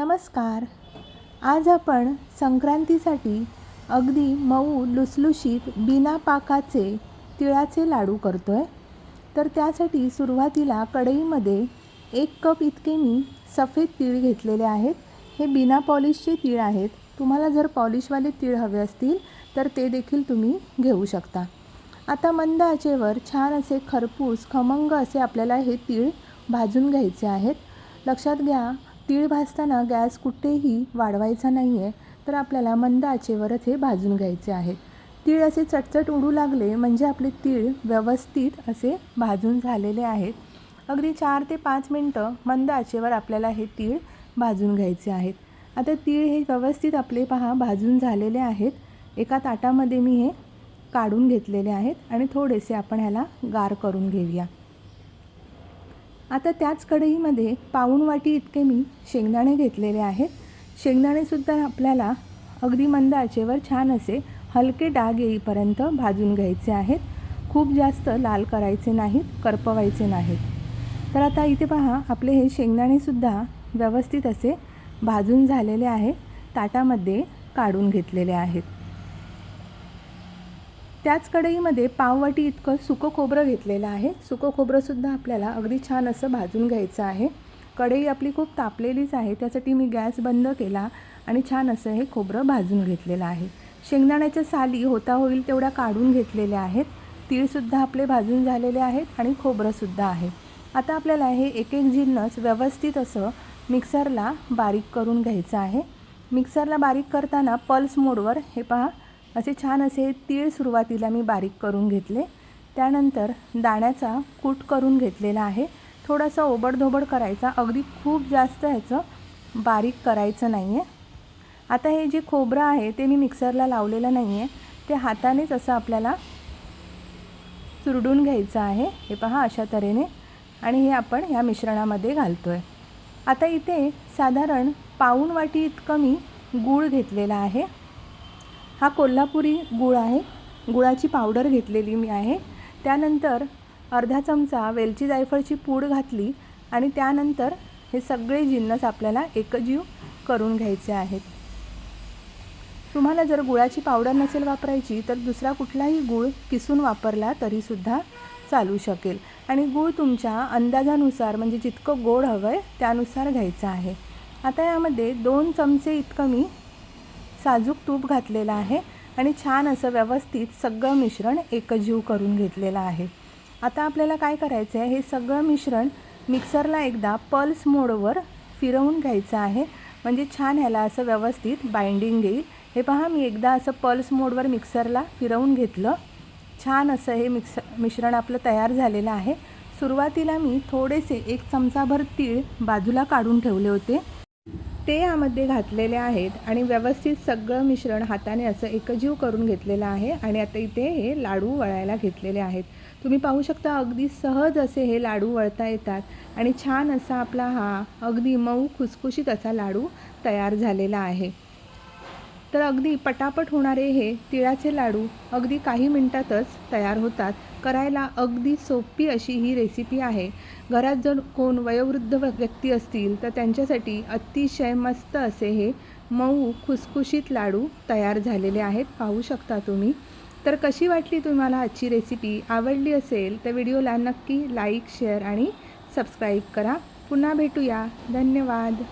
नमस्कार. आज आपण संक्रांतीसाठी अगदी मऊ लुसलुशीत बिना पाकाचे तिळाचे लाडू करतो आहे तर त्यासाठी सुरुवातीला कढईमध्ये एक कप इतके मी सफेद तीळ घेतलेले आहेत. हे बिना पॉलिशचे तीळ आहेत. तुम्हाला जर पॉलिशवाले तीळ हवे असतील तर ते देखील तुम्ही घेऊ शकता. आता मंद आचेवर छान असे खरपूस खमंग असे आपल्याला हे तीळ भाजून घ्यायचे आहेत. लक्षात घ्या तीळ भाजताना गॅस कुठेही वाढवायचा नाही आहे तर आपल्याला मंद आचेवरच हे भाजून घ्यायचे आहेत तीळ असे चटचट उडू लागले म्हणजे आपले तीळ व्यवस्थित असे भाजून झालेले आहेत. अगदी चार ते पाच मिनटं मंद आचेवर आपल्याला हे तीळ भाजून घ्यायचे आहेत. आता तीळ हे व्यवस्थित आपले पहा भाजून झालेले आहेत. एका ताटामध्ये मी हे काढून घेतलेले आहेत आणि थोडेसे आपण ह्याला गार करून घेऊया. आता त्याच कढईमध्ये पाऊण वाटी इतके मी शेंगदाणे घेतलेले आहेत. शेंगदाणेसुद्धा आपल्याला अगदी मंद आचेवर छान असे हलके डाग येईपर्यंत भाजून घ्यायचे आहेत. खूप जास्त लाल करायचे नाहीत करपवायचे नाहीत. तर आता इथे पहा आपले हे शेंगदाणेसुद्धा व्यवस्थित असे भाजून झालेले आहे. ताटामध्ये काढून घेतलेले आहेत. त्याच कढईमध्ये पाववाटी इतकं सुकं खोबरं घेतलेलं आहे. सुकं खोबरंसुद्धा आपल्याला अगदी छान असं भाजून घ्यायचं आहे. कढई आपली खूप तापलेलीच आहे त्यासाठी मी गॅस बंद केला आणि छान असं हे खोबरं भाजून घेतलेलं आहे. शेंगदाण्याच्या साली होता होईल तेवढ्या काढून घेतलेल्या आहेत. तीळसुद्धा आपले भाजून झालेले आहेत आणि खोबरंसुद्धा आहे. आता आपल्याला हे एक एक जिन्नस व्यवस्थित असं मिक्सरला बारीक करून घ्यायचं आहे. मिक्सरला बारीक करताना पल्स मोडवर हे पहा असे छान असे तीळ सुरुवातीला मी बारीक करून घेतले. त्यानंतर दाण्याचा कूट करून घेतलेला आहे. थोडासा ओबडधोबड करायचा. अगदी खूप जास्त ह्याचं बारीक करायचं नाही आहे आता हे जे खोबरं आहे ते मी मिक्सरला लावलेलं नाही आहे ते हातानेच असं आपल्याला चुरडून घ्यायचं आहे. हे पहा अशा तऱ्हेने. आणि हे आपण ह्या मिश्रणामध्ये घालतो आहे आता इथे साधारण पाऊण वाटी इतकं मी गूळ घेतलेला आहे. हा कोल्हापुरी गूळ आहे. गुळाची पावडर घेतलेली मी आहे. त्यानंतर अर्धा चमचा वेलची जायफळची पूड घातली आणि त्यानंतर हे सगळे जिन्नस आपल्याला एकजीव करून घ्यायचे आहेत. तुम्हाला जर गुळाची पावडर नसेल वापरायची तर दुसरा कुठलाही गूळ किसून वापरला तरीसुद्धा चालू शकेल. आणि गूळ तुमच्या अंदाजानुसार म्हणजे जितकं गोड हवं आहे त्यानुसार घ्यायचं आहे. आता यामध्ये दोन चमचे इतकं मी साजूक तूप घातलेलं आहे आणि छान असं व्यवस्थित सगळं मिश्रण एकजीव करून घेतलेलं आहे. आता आपल्याला काय करायचं आहे? हे सगळं मिश्रण मिक्सरला एकदा पल्स मोडवर फिरवून घ्यायचं आहे. म्हणजे छान ह्याला असं व्यवस्थित बाइंडिंग येईल. हे पहा मी एकदा असं पल्स मोडवर मिक्सरला फिरवून घेतलं. छान असं हे मिक्स मिश्रण आपलं तयार झालेलं आहे. सुरुवातीला मी थोडेसे एक चमचाभर तीळ बाजूला काढून ठेवले होते. ते यामध्ये घातलेले आहेत आणि व्यवस्थित सगळं मिश्रण हाताने असं एकजीव करून घेतलेलं आहे आणि आता इथे हे लाडू वळायला घेतलेले आहेत. तुम्ही पाहू शकता अगदी सहज असे हे लाडू वळता येतात आणि छान असा आपला हा अगदी मऊ खुसखुशीत असा लाडू तयार झालेला आहे. तर अगदी पटापट होणारे हे तिळाचे लाडू अगदी काही मिनटातच तयार होतात. करायला अगदी सोपी अशी ही रेसिपी आहे. घरात जर कोण वयोवृद्ध व्यक्ती असतील तर त्यांच्यासाठी अतिशय मस्त असे हे मऊ खुसखुशीत लाडू तयार झालेले आहेत. पाहू शकता तुम्ही. तर कशी वाटली तुम्हाला आजची रेसिपी आवडली असेल तर व्हिडिओला नक्की लाईक शेअर आणि सबस्क्राईब करा. पुन्हा भेटूया. धन्यवाद.